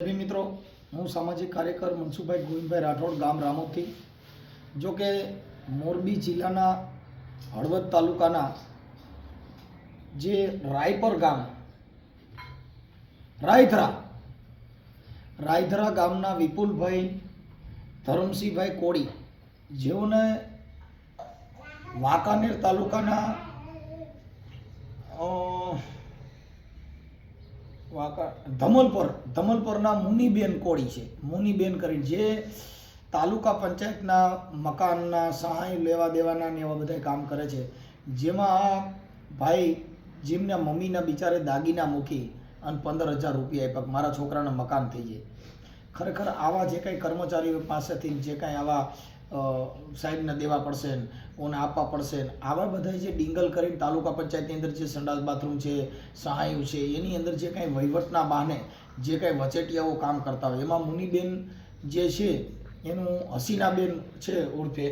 મિત્રો, હું સામાજિક કાર્યકર મનસુખભાઈ ગોવિંદભાઈ રાઠોડ ગામ રામોદથી. જો કે મોરબી જિલ્લાના હળવદ તાલુકાના જે રાયપર ગામ, રાયધરા રાયધરા ગામના વિપુલભાઈ ધરમસિંહભાઈ કોળી, જેઓને વાંકાનેર તાલુકાના ધમલપર, ધમલપરના મુનિબેન કોળી છે. મુનિબેન કરીને જે તાલુકા પંચાયતના મકાનના સહાય લેવા દેવાના ને એવા બધા કામ કરે છે. જેમાં આ ભાઈ જેમના મમ્મીના બિચારે દાગીના મૂકી અને પંદર હજાર રૂપિયા આપ્યા મારા છોકરાના મકાન થઈ જાય. ખરેખર આવા જે કાંઈ કર્મચારીઓ પાસેથી જે કાંઈ આવા સાહેબને દેવા પડશે ઓને આપવા પડશે ને આવા બધા જે ડિંગલ કરીને તાલુકા પંચાયતની અંદર જે સંડાસ બાથરૂમ છે, સહાયું છે, એની અંદર જે કાંઈ વહીવટના બહાને જે કાંઈ વચેટિયાઓ કામ કરતા હોય, એમાં મુનિબેન જે છે, એનું હસીનાબેન છે ઉર્ફે,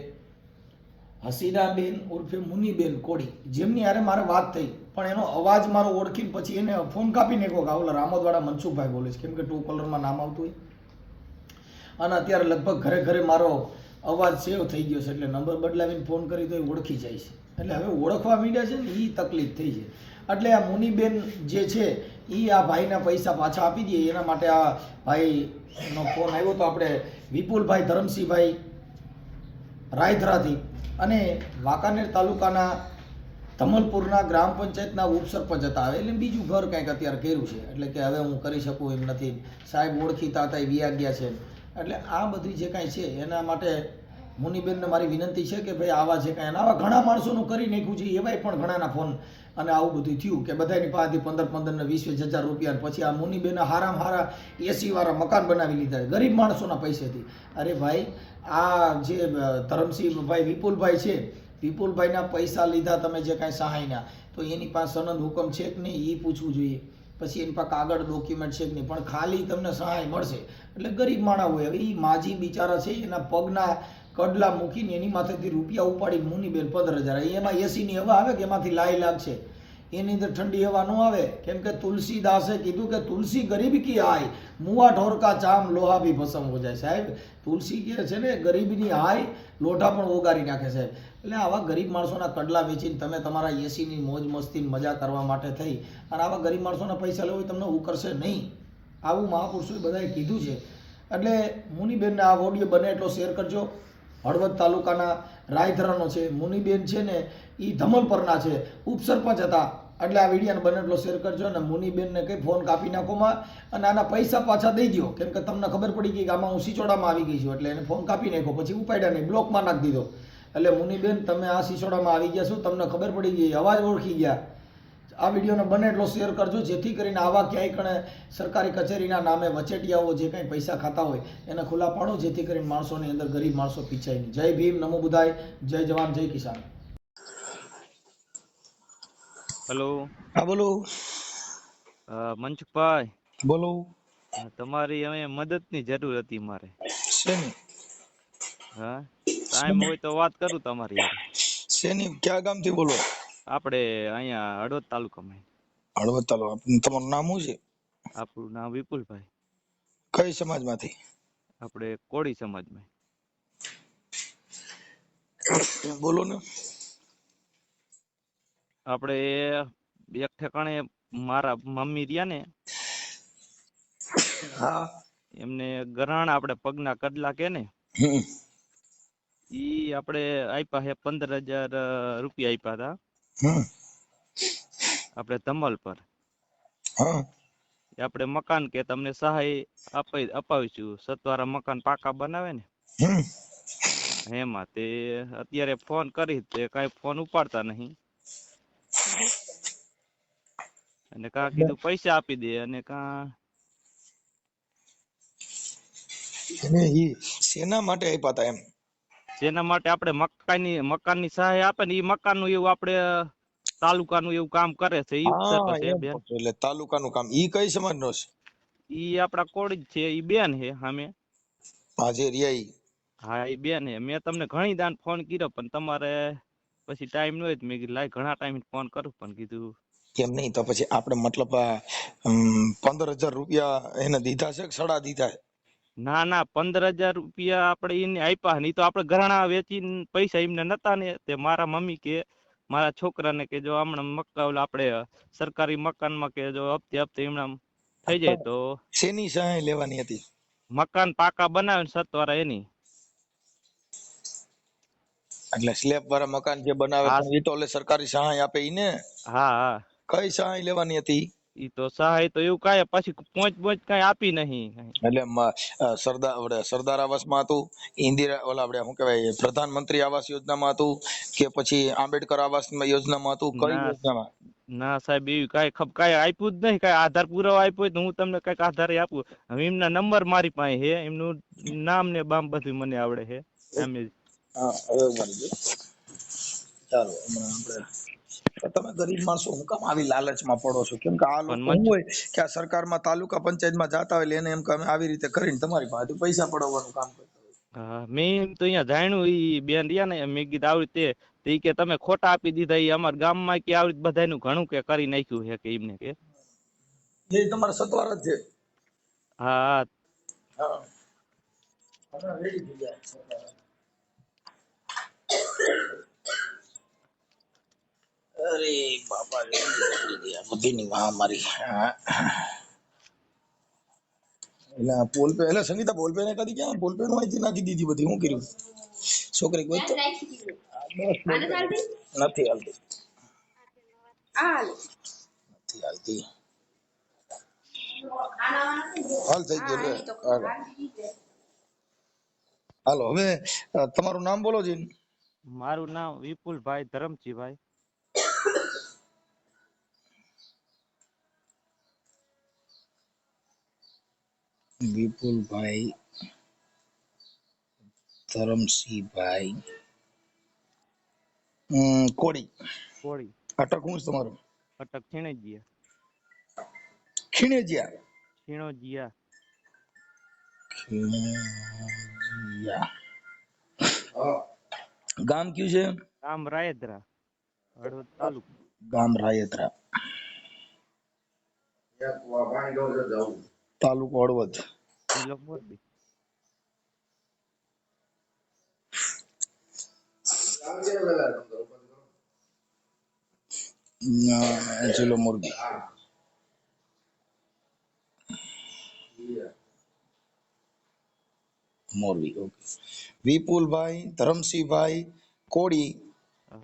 હસીનાબેન ઉર્ફે મુનિબેન કોડી જેમની હારે મારે વાત થઈ, પણ એનો અવાજ મારો ઓળખીને પછી એને ફોન કાપી નાખ્યો કે ઓલા રામોદવાળા મનસુખભાઈ બોલે છે. કેમ કે ટુ કલરમાં નામ આવતું હોય. અને અત્યારે લગભગ ઘરે ઘરે મારો અવાજ સેવ થઈ ગયો છે એટલે નંબર બદલાવીને ફોન કરી તો એ ઓળખી જાય છે. એટલે હવે ઓળખવા માંડ્યા છે ને એ તકલીફ થઈ છે. એટલે આ મુનિબેન જે છે એ આ ભાઈના પૈસા પાછા આપી દઈએ એના માટે આ ભાઈનો ફોન આવ્યો તો આપણે વિપુલભાઈ ધરમસિંહભાઈ રાયધરાથી અને વાંકાનેર તાલુકાના ધમલપુરના ગ્રામ પંચાયતના ઉપસરપંચ હતા. એટલે બીજું ઘર કંઈક અત્યારે કર્યું છે. એટલે કે હવે હું કરી શકું એમ નથી. સાહેબ ઓળખીતા હતા, એ વિયા ગયા છે. એટલે આ બધી જે કાંઈ છે, એના માટે મુનિબેનને મારી વિનંતી છે કે ભાઈ આવા જે કાંઈ આવા ઘણા માણસોનું કરી નાખ્યું છે, એવાય પણ ઘણાના ફોન અને આવું બધું થયું કે બધાની પાસેથી પંદર પંદર ને વીસ વીસ હજાર રૂપિયા પછી આ મુનિબેન હારામ હારા એસી વાળા મકાન બનાવી લીધા ગરીબ માણસોના પૈસેથી. અરે ભાઈ, આ જે ધરમસિંહભાઈ વિપુલભાઈ છે, વિપુલભાઈના પૈસા લીધા તમે જે કાંઈ સહાયના, તો એની પાસે સનદ હુકમ છે કે નહીં એ પૂછવું જોઈએ. પછી એની પાસે કાગળ ડોક્યુમેન્ટ છે કે નહીં, પણ ખાલી તમને સહાય મળશે. એટલે ગરીબ માણા હોય. હવે એ માજી બિચારા છે, એના પગના કડલા મૂકીને એની માથેથી રૂપિયા ઉપાડી મુનિબેન પંદર હજાર. એમાં એસીની હવા આવે કે એમાંથી લાઈ લાગશે? એની અંદર ઠંડી હવા ન આવે. કેમ કે તુલસીદાસે કીધું કે તુલસી ગરીબ કી આય? મુવા ઢોરકા ચામ લોહા બી ભસમ હો જાય. સાહેબ, તુલસી કે છે ને, ગરીબની હાય લોઢા પણ ઓગારી નાખે સાહેબ. એટલે આવા ગરીબ માણસોના કડલા વેચીને તમે તમારા એસીની મોજ મસ્તી મજા કરવા માટે થઈ અને આવા ગરીબ માણસોના પૈસા લેવો તમને ઉકરશે નહીં. આવું મહાપુરુષોએ બધાએ કીધું છે. એટલે મુનિબેનને આ ઓડિયો બને એટલો શેર કરજો. હળવદ તાલુકાના રાયધરાનો છે. મુનિબેન છે ને એ ધમલ પરના છે. ઉપસરપંચ હતા. એટલે આ વિડીયોને બને એટલો શેર કરજો અને મુનિબેનને કંઈ ફોન કાપી નાખોમાં અને આના પૈસા પાછા દઈ દો કેમ કે તમને ખબર પડી ગઈ કે આમાં હું સિચોડામાં આવી ગઈ છું. એટલે એને ફોન કાપી નાખ્યો. પછી ઉપાડ્યા નહીં. બ્લોકમાં નાખી દીધો. એટલે મુનિબેન, તમે આ સિસોડામાં આવી ગયા છો. તમને ખબર પડી ગઈ. અવાજ ઓળખી ગયા. આ વિડીયોને બને એટલો શેર કરજો. જેથી કરીને આવા ક્યાંય કણે સરકારી કચેરીના નામે વચેટિયાઓ જે કંઈ પૈસા ખાતા હોય, એને ખુલ્લા પાડો. જેથી કરીને માણસોની અંદર ગરીબ માણસો પીછાય જય ભીમ. નમો બુધાય. જય જવાન. જય કિસાન. હેલો. હા બોલો. મંચભાઈ મનસુખભાઈ બોલો. તમારી અમે મદદની જરૂર હતી મારે. શેની? હા ટાઈમ હોય તો વાત કરું તમારી શેની? ક્યાં ગામથી બોલો? આપણે અહીંયા હળવદ તાલુકામાં. હળવદ તાલુકા. તમારું નામ શું છે? આપણું નામ વિપુલભાઈ. કઈ સમાજમાંથી? આપણે કોળી સમાજમાં. બોલો ને. આપણે એક ઠેકાણે મારા મમ્મી રહ્યા ને હા. એમને ગરાણ આપણે પગના કડલા કે ને ઈ આપણે આપ્યા છે પંદર હજાર રૂપિયા આપ્યા હતા. આપણે ધમલ પર. હા. આપણે મકાન કે તમને સહાય અપાઈ અપાવીશું. સતવારા મકાન પાકા બનાવે ને. હમ. એમાં તે અત્યારે ફોન કરી તે કાંઈ ફોન ઉપાડતા નહીં. અને કા કીધું પૈસા આપી દે અને કા અને ઈ સેના માટે આપ્યા હતા એમ? જેના માટે આપણે મકાનની મકાનની સહાય આપે ને એ મકાનનું એવું આપણે તાલુકાનું એવું કામ કરે છે ઈ. એટલે તાલુકાનું કામ. ઈ કઈ સમાજનો છે? ઈ આપડા જ છે ઈ બેન છે સામે હાજે રિયા હા ઈ બેન છે. મેં તમને ઘણી દાન ફોન કર્યો પણ તમારે પછી ટાઈમ નો મેં કીધું લાય ઘણા ટાઈમ ફોન કરું. પણ કીધું કેમ નહીં તો પછી આપણે મતલબ પંદર હજાર રૂપિયા એને દીધા છે કે સડા દીધા છે? ના ના પંદર હજાર રૂપિયા આપણે એને આપ્યા નહીં તો આપણે ઘરાણા વેચીને પૈસા એમને નતા ને. તે મારા મમ્મી કે મારા છોકરાને કે જો હમણાં મક્કા ઓલા આપણે સરકારી મકાનમાં કે જો હપ્તે હપ્તે એમને થઈ જાય તો શેની સહાય લેવાની હતી? મકાન પાકા બનાવે ને સત્વારા એની. એટલે સ્લેબ વાળા મકાન જે બનાવે એ તો સરકારી સહાય આપે ઈ ને? હા હા. કઈ સહાય લેવાની હતી? ઈ તો સહાય તો એવું કાંઈ પછી પોંચ પોંચ કાંઈ આપી નહીં. એટલે સરદાર સરદાર આવાસમાં હતું ઇન્દિરા ઓલા આપણે શું કહેવાય પ્રધાનમંત્રી આવાસ યોજનામાં હતું કે પછી આંબેડકર આવાસ યોજનામાં હતું કઈ ના. યોજનામાં? ના સાહેબ એવી કાંઈ ખબ કાંઈ આપ્યું જ નહીં કાંઈ આધાર પુરાવો આપ્યો તો હું તમને કાંઈક આધારે આપું. હવે એમના નંબર મારી પાસે છે એમનું નામ ને બામ બધું મને આવડે છે એમ. હા હવે મળી ગયું. ચાલો હમણાં આપણે તમે ગરીબ માણસો હું કામ આવી લાલચમાં પડો છો? કેમ કે આ લોકો હોય કે આ સરકારમાં તાલુકા પંચાયતમાં જાતા હોય એને એમ કે અમે આવી રીતે કરીને તમારી પૈસા પડાવવાનું કામ કરતા હોય. મેં એમ તો અહીંયા જાણ્યું ઈ બેન રહ્યા ને મેં કીધું આવી રીતે કે તમે ખોટા આપી દીધા એ અમારા ગામમાં કે આવી રીતે બધાયનું ઘણું કે કરી નાખ્યું છે કે એમને કે. એ તમારા સતવાર જ છે. હા હા. થઈ. અરે બાપા બધી મહામારી એટલે પોલ પે એટલે સંગીતા પોલ પે ને કદી ક્યાં પોલ પે નું અહીંથી નાખી દીધી બધી શું કર્યું? છોકરી કોઈ નથી હાલતી. હાલ. નથી હાલતી. હાલ થઈ ગયું હાલો. હાલો. હવે તમારું નામ બોલો જી મારું નામ વિપુલભાઈ ધરમજીભાઈ. વિપુલભાઈ ધરમસિંહભાઈ. કોડી કોડી અટક હું તમારું? અટક ખીણેજીયા ખીણેજીયા ખીણોજીયા ખીણેજિયા ગામ કયું છે? ગામ રાયદ્રા હળવદ તાલુકો. ગામ રાયત્રા તાલુકો હળવદ. જિલ્લો મોરબી. જિલ્લો મોરબી. મોરબી ઓકે વિપુલભાઈ ધરમસિંહભાઈ કોડી હા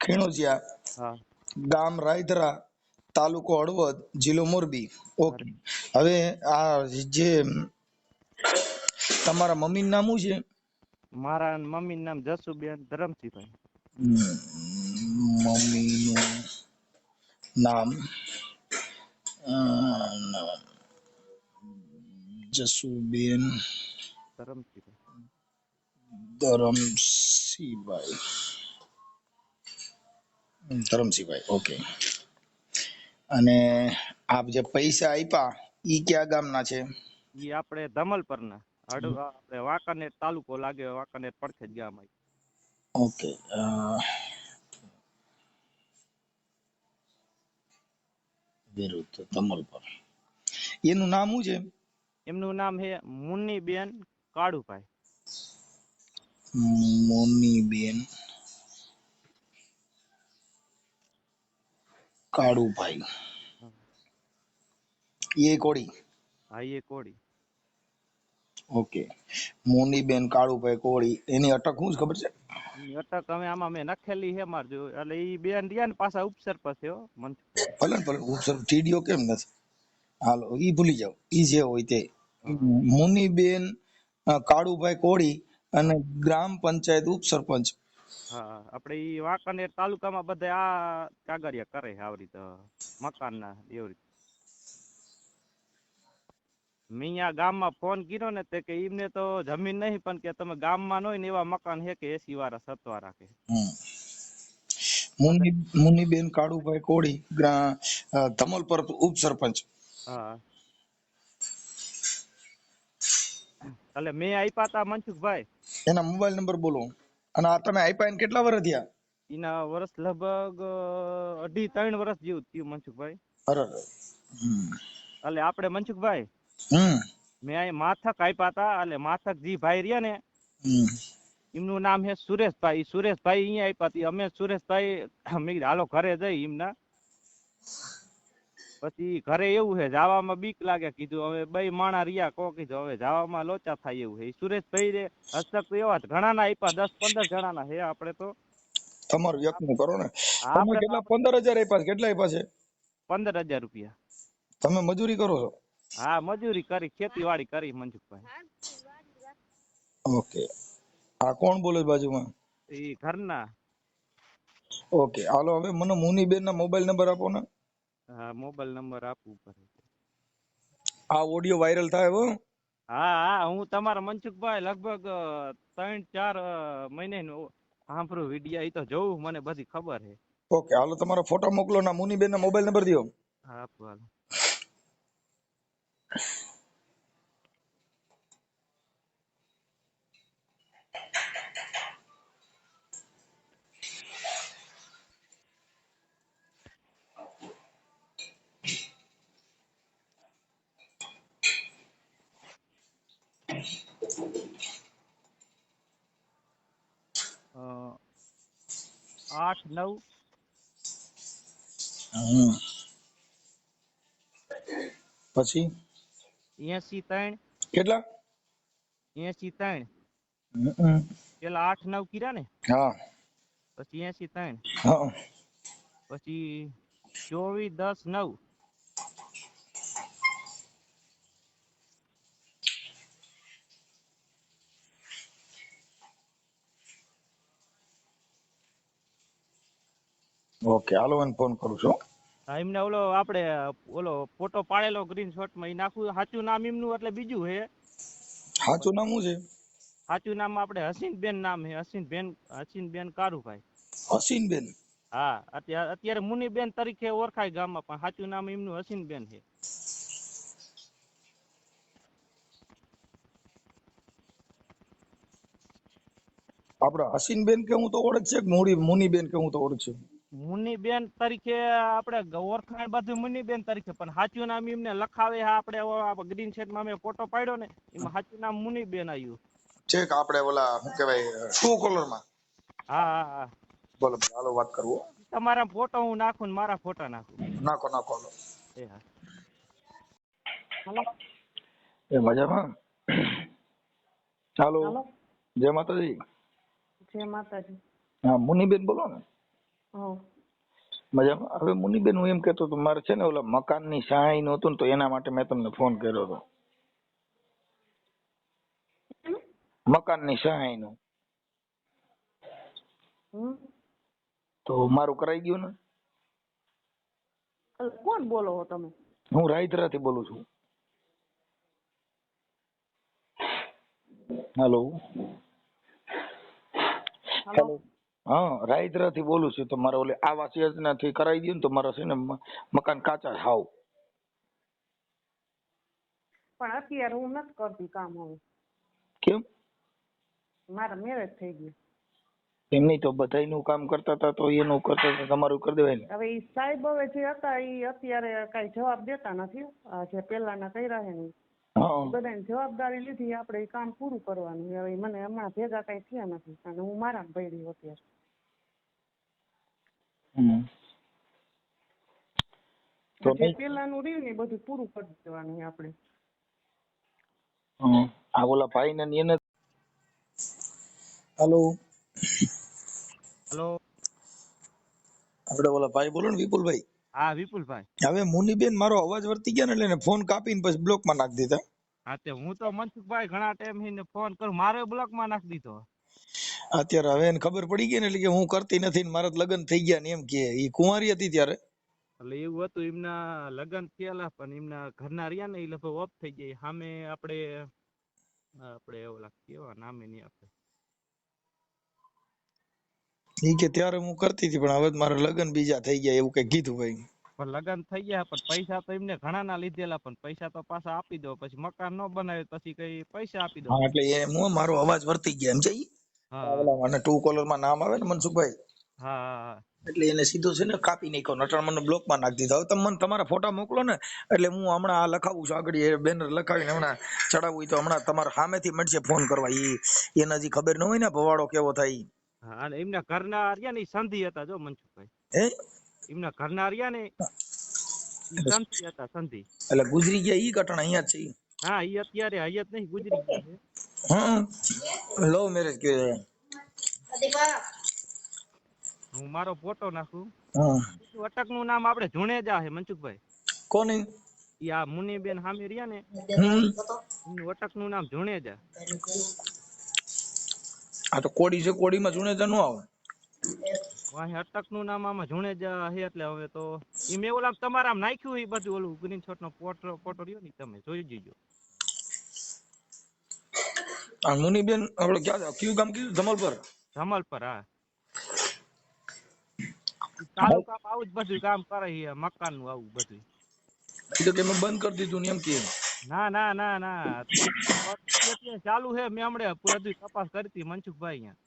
ખીણોજિયા હા ગામ રાયધરા તાલુકો હળવદ જિલ્લો મોરબી ઓકે હવે આ જે તમારા મમ્મીનું નામ શું છે? મારા મમ્મી નામ જસુબેન ધરમસિંહભાઈ. હમ, મમ્મીનું નામ અ, નામ જસુબેન ધરમસિંહભાઈ ધરમસિંહભાઈ ધરમસિંહભાઈ ઓકે અને આપ જે પૈસા આપ્યા ઈ કયા ગામના છે? ઈ આપણે ધમલપરના. આપણે વાંકાનેર તાલુકો લાગે વાંકાનેર પડખે જ ગામ આવ્યું ઓકે વિરુદ્ધ ધમલપર. એનું નામ શું છે? એમનું નામ છે મુન્નીબેન કાળુભાઈ મોનીબેન. કાળુભાઈ એ કોડી હા એ કોડી ઓકે. મોનીબેન કાળુભાઈ કોળી. એની અટક શું ખબર છે? અટક અમે આમાં મેં નખેલી છે માર જો એટલે ઈ બેન રહ્યા ને પાછા ઉપસરપંચ છે મન ભલે ભલે ઉપસર ટીડીઓ કેમ નથી? હાલો ઈ ભૂલી જાઓ. ઈ જે હોય તે. મુનીબેન કાળુભાઈ કોળી અને ગ્રામ પંચાયત ઉપસરપંચ. હા આપણે ઈ વાંકાનેર તાલુકામાં બધા આ કાગરિયા કરે છે આવી રીતે મકાનના એવી રીતે. મિયા ગામમાં ફોન કર્યો ને તે કે એમને તો જમીન નહીં પણ કે તમે ગામમાં ન હોય ને એવા મકાન છે કે એસી વાળા સત્વા રાખે. મુનીબેન કાળુભાઈ કોળી ધમલપર ઉપસરપંચ. હા. એટલે મેં આપ્યા તા મનસુખભાઈ. એના મોબાઈલ નંબર બોલો. અને આ તમે આપ્યા એને કેટલા વર્ષ થયા? એના વર્ષ લગભગ અઢી ત્રણ વર્ષ જેવું થયું મનસુખભાઈ. અરે હમ. એટલે આપણે મનસુખભાઈ મેં અહીં માથક આપ્યા તા એટલે માથક જી ભાઈ રહ્યા ને એમનું નામ છે સુરેશભાઈ. સુરેશભાઈ અહીંયા આપ્યા હતી અમે સુરેશભાઈ મેં હાલો ઘરે જઈ એમના. પછી ઘરે એવું છે જાવામાં બીક લાગે કીધું હવે બે માણા રહ્યા કો કીધું હવે જાવામાં લોચા થાય એવું છે. સુરેશભાઈ રે હસ્તક તો એવા ઘણા ના આપ્યા દસ પંદર જણા ના છે આપણે તો. તમારું યકનું કરો ને? તમે કેટલા પંદર હજાર આપ્યા કેટલા આપ્યા છે? પંદર હજાર રૂપિયા. તમે મજૂરી કરો છો? હા મજૂરી કરી ખેતીવાડી કરી મંજુભાઈ ઓકે. આ કોણ બોલે બાજુમાં? એ ઘરના. ઓકે હાલો હવે મને મુનીબેન ના મોબાઈલ નંબર આપો ને. હા મોબાઈલ નંબર આપવું પડે. આ ઓડિયો વાયરલ થાય હો હા હા હું તમારા મનસુખભાઈ લગભગ ત્રણ ચાર મહિને સાંભળું વીડિયો એ તો જોઉં મને બધી ખબર છે ઓકે હાલો તમારો ફોટો મોકલો ના મુનીબેન ના મોબાઈલ નંબર દો હા આપું હાલો. આઠ નવ પછી? એસી ત્રણ. કેટલા? એસી ત્રણ. પેલા આઠ નવ કર્યા ને? હા. પછી એસી ત્રણ. પછી ચોવીસ દસ નવ. ઓકે હાલો ફોન કરું છું. હા એમને ઓલો આપણે ઓલો ફોટો પાડેલો ગ્રીનમાં એ નાખું સાચું નામ એમનું એટલે બીજું છે સાચું નામ શું છે? સાચું નામ આપણે હસીનબેન નામ છે હસીનબેન હસીનબેન કારુભાઈ. હસીનબેન? હા અત્યારે અત્યારે મુનીબેન તરીકે ઓળખાય ગામમાં પણ સાચું નામ એમનું હસીનબેન છે આપડે હસીનબેન કે હું તો ઓળખ છે મુની મુનીબેન કે હું તો ઓળખ છું? મુનીબેન તરીકે આપણે ગ- ઓળખાણ બધું મુનીબેન તરીકે પણ સાચું નામ એમને લખાવે આપણે ગ્રીનમાં મેં ફોટો પાડ્યો ને એમાં સાચું નામ મુનિબેન આવ્યું. છેક આપણે ઓલા શું કહેવાય ટુ કોલરમાં. હા હા હા. બોલો હાલો વાત કરવો તમારા ફોટો હું નાખું ને મારા ફોટા નાખું. નાખો નાખો હાલો. એ હા. એ મજામાં? હાલો. જય માતાજી. જય માતાજી. હા મુનિબેન બોલો ને. મજામાં. હવે મુનીબેન હું એમ કેતો હતો મારે છે ને ઓલા મકાનની સહાયનું હતું ને તો એના માટે મેં તમને ફોન કર્યો હતો. મકાનની સહાયનું તો મારું કરાઈ ગયું ને? કોણ બોલો છો તમે? હું રાયધરાથી બોલું છું. હેલો હાલો હા થી બોલું છું તો મારે ઓલે આવાસ યોજનાથી કરાવી દઉં તો મારા છે ને મકાન કાચા હાવ. પણ અત્યારે હું નથી કરતી કામ હવે. કેમ? મારા મેરેજ થઈ ગયું. એમ નહીં તો બધાયનું કામ કરતા હતા તો એનું કરતા હતા તમારું કરી દેવાય ને. હવે એ સાહેબ હવે જે હતા એ અત્યારે કઈ જવાબ દેતા નથી. જે પેલાના કર્યા છે ને બધાની જવાબદારી લીધી આપણે એ કામ પૂરું કરવાનું. હવે મને હમણાં ભેગા કઈ થયા નથી અને હું મારા પડી અત્યારે. તો જે પેલાનું રહ્યું ને બધું પૂરું કરી દેવાનું આપણે. હમ. આ ઓલા ભાઈ ને એને હેલો. હલો. આપણે ઓલા ભાઈ બોલો ને વિપુલભાઈ. હા વિપુલભાઈ. હવે મુનીબેન મારો અવાજ વર્તી ગયા ને એટલે ને ફોન કાપીને પછી બ્લોકમાં નાખી દીધા. હા તે હું તો મનસુખભાઈ ઘણા ટાઈમથી ફોન કરું મારે બ્લોકમાં નાખી દીધો. અત્યારે હવે એને ખબર પડી ગઈ ને એટલે કે હું કરતી નથી ને મારા લગ્ન થઈ ગયા ને એમ કે એ કુંવારી હતી ત્યારે. એટલે એવું હતું એમના લગ્ન થયેલા પણ એમના ઘરના રહ્યા ને એ લગભગ ઓફ થઈ ગયા. સામે આપણે આપણે ઓલા કેવા નામે નહીં આપણે? ઈ કે ત્યારે હું કરતી હતી પણ હવે મારા લગ્ન બીજા થઈ ગયા એવું કઈ કીધું ભાઈ પણ લગ્ન થઈ ગયા પણ પૈસા તો એમને ઘણા ના લીધેલા પણ પૈસા તો પાછા આપી દો પછી મકાન ન બનાવે પછી કઈ પૈસા આપી દો. હા એટલે એ હું મારો અવાજ વર્તી ગયા એમ છે મને ટુ કોલરમાં નામ આવે ને મનસુખભાઈ? હા એટલે એને સીધો છે ને કાપી નાખ્યો નટણ મને બ્લોકમાં નાખી દીધો. હવે તમે મને તમારા ફોટા મોકલો ને એટલે હું હમણાં આ લખાવું છું આગળ એ બેનર લખાવીને હમણાં ચડાવવું હોય તો હમણાં તમારા સામેથી મળશે ફોન કરવા. એ એને હજી ખબર ન હોય ને ભવાડો કેવો થાય. હા અને એમના ઘરના આર્યા ને સંધિ હતા જો મનસુખભાઈ. એમના ઘરના આર્યા ને સંધિ હતા સંધિ. એટલે ગુજરી ગયા ઈ ઘટના અહીંયા છે? હા ઈ અત્યારે હયાત નહીં ગુજરી ગયા છે. હં લો મેરેજ કે હું મારો ફોટો નાખું. અટકનું નામ આપણે જુણેજા છે મનસુખભાઈ. કોની? ઈ આ મુનીબેન સામે રહ્યા ને. હમ. નું નામ જુણેજા આ તો કોડી છે કોડીમાં જુનેજા નો આવે. વાહે અટકનું નામ આમાં જુણેજા હે એટલે હવે તો ઈ મેં ઓલા તમારા નાખ્યું ઈ બધું ઓલું સ્ક્રીનશોટ નો ફોટો ફોટો રહ્યો ને તમે જોઈ જજો. આ મુનીબેન આપણે ક્યાં કયું ગામ કીધું? જમલ પર હા. ઈ તાલુકામાં આવું જ બધું કામ કરે છે મકાનનું આવું બધું. તો કે મેં બંધ કરી દીધું ને એમ કે. ના ના ના ના. ચાલુ છે મેં હમણે બધું તપાસ કરી હતી મનસુખભાઈ અહીંયા.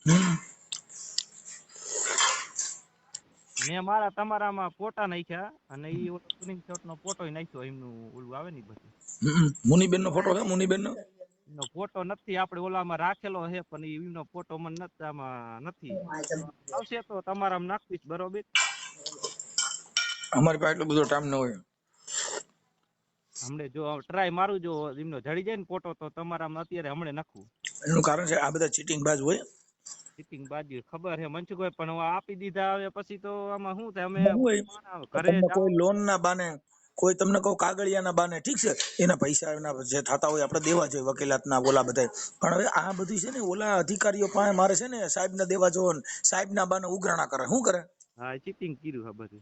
મેં મારા તમારામાં ફોટા નાખ્યા અને ઈ સ્ક્રીન શોટ નો ફોટો નાખ્યો એમનું ઓલું આવે ને બધું. મુનીબેન નો ફોટો છે મુનીબેન નો ફોટો નથી આપણે ઓલામાં રાખેલો છે પણ એમનો ફોટો મને નથી આમાં નથી. આવશે તો તમારામાં નાખીશ બરોબર? અમારી પાસે એટલો બધો ટાઈમ ન હોય. હમણે જો ટ્રાય મારું જો એમનો જડી જાય ને ફોટો તો તમારામાં અત્યારે હમણે નાખવું એનું કારણ છે આ બધા ચીટિંગ બાજ હોય. ચીટિંગ બાજુ ખબર છે મનસુખભાઈ પણ હવે આપી દીધા આવે પછી તો આમાં શું થાય અમે ઘરે કોઈ લોન ના બાને કોઈ તમને કહું કાગળિયા ના બાને ઠીક છે એના પૈસા એના જે થતા હોય આપણે દેવા જોઈએ વકીલાતના ઓલા બધા પણ હવે આ બધું છે ને ઓલા અધિકારીઓ પાસે મારે છે ને સાહેબ ના દેવા જોવો સાહેબ ના બાને ઉઘરાણા કરે શું કરે? હા ચીટિંગ કર્યું છે બધું.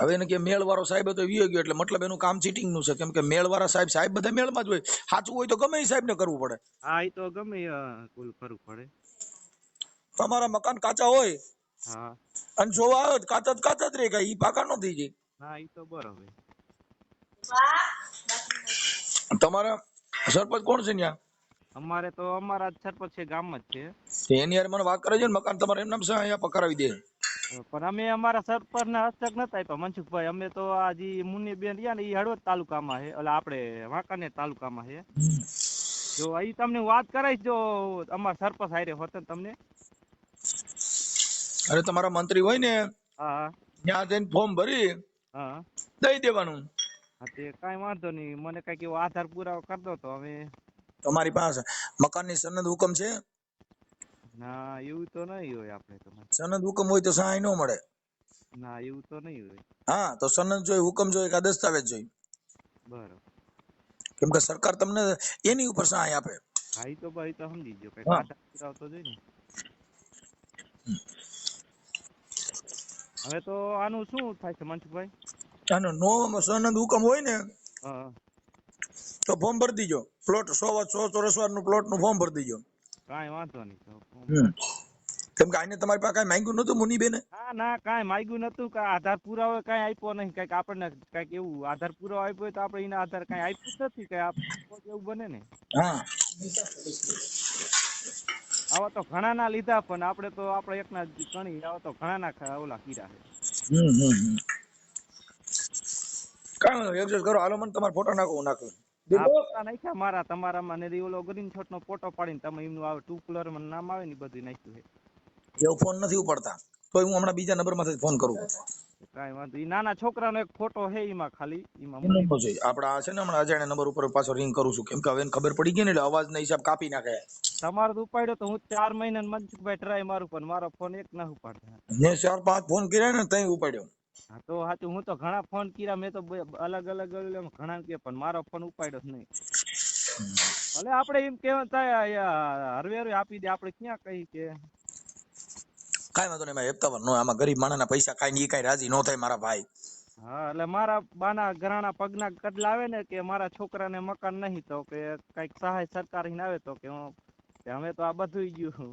હવે એને કે મેળ વાળો સાહેબ હતો વિયો ગયો એટલે મતલબ એનું કામ ચીટિંગનું છે. કેમ કે મેળવાળા સાહેબ સાહેબ બધા મેળમાં જ હોય. સાચું હોય તો ગમે એ સાહેબ ને કરવું પડે. હા એ તો ગમે કુલ કરવું પડે. તમારા મકાન કાચા હોય. હા. અને જોવા આવે તો કાચા જ કાચા જ રહે કાંઈ એ પાકા ન થઈ જાય. હા એ તો બરાબર. તમારા સરપંચ કોણ છે ત્યાં અમારે તો અમારા સરપંચ છે ગામ જ છે. એની યાર મને વાત કરે છે ને મકાન તમારે એમ નામ છે અહીંયા પકડાવી દે. પણ અમે અમારા સરપંચ ને હસ્તક નતા આપ્યા મનસુખભાઈ. અમે તો આ જે મુન્નીબેન રહ્યા ને એ હળવદ તાલુકામાં છે એટલે આપણે વાંકાનેર તાલુકામાં છે જો અહીં તમને વાત કરાઈશ જો અમારા સરપંચ હારે હોત તમને. અરે તમારા મંત્રી હોય ને હા. ત્યાં જઈને ફોર્મ ભરી હા. દઈ દેવાનું. હા તે કાંઈ વાંધો નહીં. મને કઈ એવો આધાર પુરાવો કરી દો તો અમે તમારી પાસે મકાનની સનદ હુકમ છે? ના એવું તો નહીં હોય આપણે તો સનદ હુકમ હોય તો સહાય ન મળે. ના એવું તો નહીં હોય. હા તો સનદ જોઈ હુકમ જોઈ કે દસ્તાવેજ જોઈ. બરોબર. કેમ કે સરકાર તમને એની ઉપર સહાય આપે. ભાઈ તો ભાઈ તો સમજી ગયો કે કાટા આધાર જોઈ ને. હવે તો આનું શું થાય છે મનસુખભાઈ? આનો નો સનદ હુકમ હોય ને હા. તો ફોર્મ ભરી દીજો. પ્લોટ સો વાર સો ચોરસ વારનું પ્લોટનું ફોર્મ ભરી દીજો. કાંઈ વાંધો નહીં. કેમ કે આને તમારી પાસે કાંઈ માંગ્યું નતું મુનીબેને? હા ના કાંઈ માંગ્યું નતું કે આધાર પુરાવો કાંઈ આપ્યો નહીં. કંઈક આપણને કંઈક એવું આધાર પુરાવો આપ્યો હોય તો આપણે એના આધાર કાંઈ આપ્યું નથી. કે એવું બને ને. હા. આવા તો ઘણા ના લીધા પણ આપણે તો આપણે એકના ગણી આવા તો ઘણા ના ઓલા કીરા છે. હમ હમ. કાંઈ વાંધો કરો. હાલો મને તમારા ફોટો નાખો નાખો. નાખ્યા મારા તમારામાં ને ઓલો ગ્રીન શોટ નો ફોટો પાડીને તમે એમનું આવે ટુ કલરમાં નામ આવે ને બધું નાખ્યું છે. એવો ફોન નથી ઉપાડતા. તો હું હમણાં બીજા નંબરમાંથી ફોન કરું. કાંઈ વાંધો ઈ નાના છોકરાનો એક ફોટો છે એમાં ખાલી એમાં છે. આપણે છે ને હમણાં અજાણ્યા નંબર ઉપર પાછો રિંગ કરું છું. કેમ કે હવે ખબર પડી ગઈ ને એટલે અવાજના હિસાબ કાપી નાખે. તમારો તો ઉપાડ્યો તો હું ચાર મહિના મનસુખભાઈ ટ્રાય મારું પણ મારો ફોન એક ના ઉપાડતા. મેં ચાર પાંચ ફોન કર્યા ને તઈ ઉપાડ્યો. હા તો સાચું હું તો ઘણા ફોન કર્યા મેં તો અલગ અલગ અલગ ઘણા કે પણ મારો ફોન ઉપાડ્યો જ નહીં. ભલે આપણે એમ કેવા થાય હરવે હરવે આપી દે આપણે ક્યાં કહી કે? કાઈ વાંધો નહીં હેપતાવર નો આમાં ગરીબ માણસના પૈસા ખાઈને એ કઈ રાજી નો થાય મારા ભાઈ. હા એટલે મારા બાના ઘરાણા પગના કડલા આવે ને કે મારા છોકરાને મકાન નહીં તો કે કંઈક સહાય સરકાર આવે તો કે હું અમે તો આ બધું ગયું.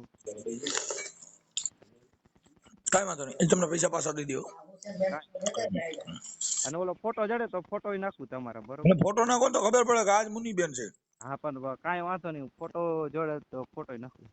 કાંઈ વાંધો નહીં. એ તમને પૈસા પાછા દઈ દો અને ઓલો ફોટો જડે તો ફોટો નાખું તમારા બરોબર? ફોટો નાખો તો ખબર પડે કે આજ મુનીબેન છે. હા પણ કાંઈ વાંધો નહીં. ફોટો જોડે તો ફોટો નાખું.